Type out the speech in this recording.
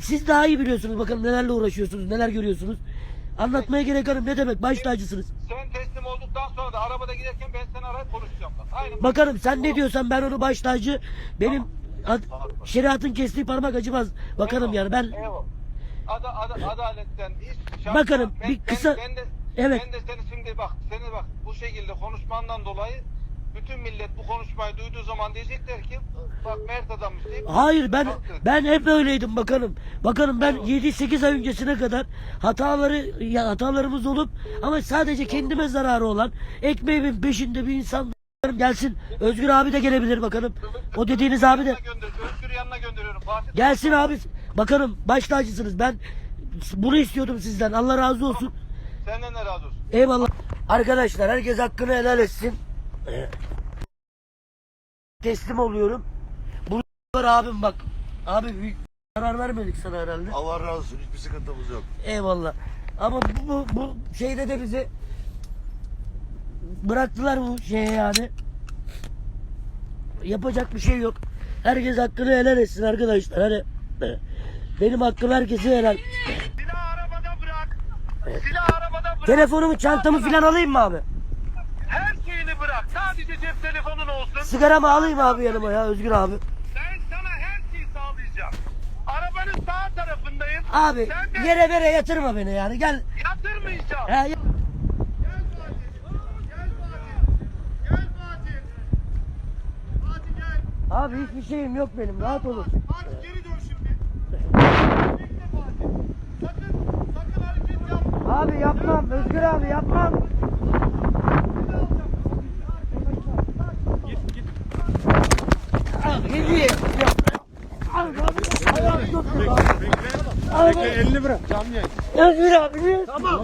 siz daha iyi biliyorsunuz bakalım nelerle uğraşıyorsunuz, neler görüyorsunuz. Anlatmaya gerek yok. Ne demek? Baş tacısınız. Sen teslim olduktan sonra da arabada giderken ben seni arayıp konuşacağım bak. Aynen. Bakarım sen ne diyorsan ben onu baş tacı benim ad- şeriatın kestiği parmak acımaz. Bakarım yani ben Eyvallah. Ada, ada, adaletten iş, şarttan- Bakarım, ben, bir ben- kısa- Ben, de, Evet. Ben de seni şimdi bak, seni bak bu şekilde konuşmandan dolayı bütün millet bu konuşmayı duyduğu zaman diyecekler ki bak Mert adammış deyip Hayır ben Kalktı. ben hep öyleydim bakanım. Bakanım ben 7-8 ay öncesine kadar hataları ya hatalarımız olup ama sadece kendime zararı olan ekmeğimin peşinde bir insan gelsin. Özgür abi de gelebilir bakanım. O dediğiniz abi de Yanına gönder, Özgür yanına gönderiyorum. Fatih gelsin abi. Bakanım baş tacısınız. Ben bunu istiyordum sizden. Allah razı olsun. Senden de razı olsun. Eyvallah. Arkadaşlar herkes hakkını helal etsin. Teslim oluyorum. Bunu abim bak. Abi büyük zarar vermedik sana herhalde. Allah razı olsun. Hiçbir sıkıntımız yok. Eyvallah. Ama bu, bu, bu şeyde de bizi bıraktılar bu şeye yani. Yapacak bir şey yok. Herkes hakkını helal etsin arkadaşlar. Hani benim hakkım herkese helal. Silahı arabada bırak. Silahı arabada bırak. Telefonumu, çantamı filan alayım mı abi? Sadece cep telefonun olsun. Sigaramı alayım abi yanıma ya Özgür abi. Ben sana her şeyi sağlayacağım. Arabanın sağ tarafındayım. Abi Sen de yere vere yatırma beni yani gel. yatırmayacağım. Ha, ya- Gel Fatih. Gel Fatih. Gel Fatih. Fatih gel. Abi hiçbir şeyim yok benim rahat olun. Fatih geri dön şimdi. Bekle Fatih. Sakın, sakın hareket yapma. Abi yapmam Özgür abi yapmam. Ayağım tuttu abi. Abi. 50 bırak. Canlı yayın. Özgür abi. Tamam.